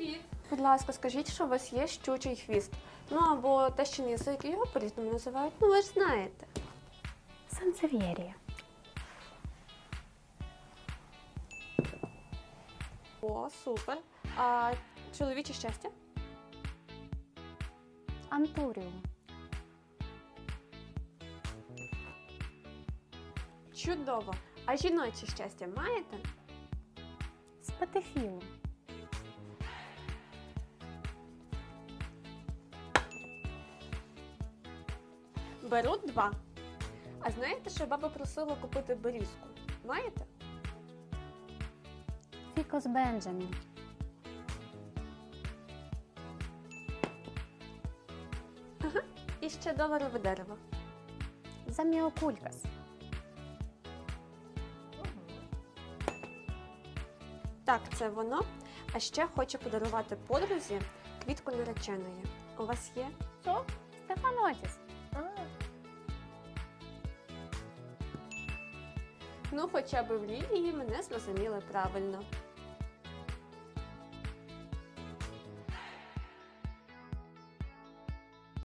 Привіт! Будь ласка, скажіть, що у вас є щучий хвіст. Ну або тещин язик, його по-різному називають. Ну ви ж знаєте. Сансев'єрія. О, супер. А чоловіче щастя? Антуріум. Чудово. А жіноче щастя маєте? Спатифілум. Беру два. А знаєте, що баба просила купити берізку? Маєте? Фікус Бенджамін. І ще доларове дерево. Заміокулькас. Так, це воно. А ще хочу подарувати подрузі квітку нареченої. У вас є? Що? Ну, хоча б в лілії мене зрозуміли правильно.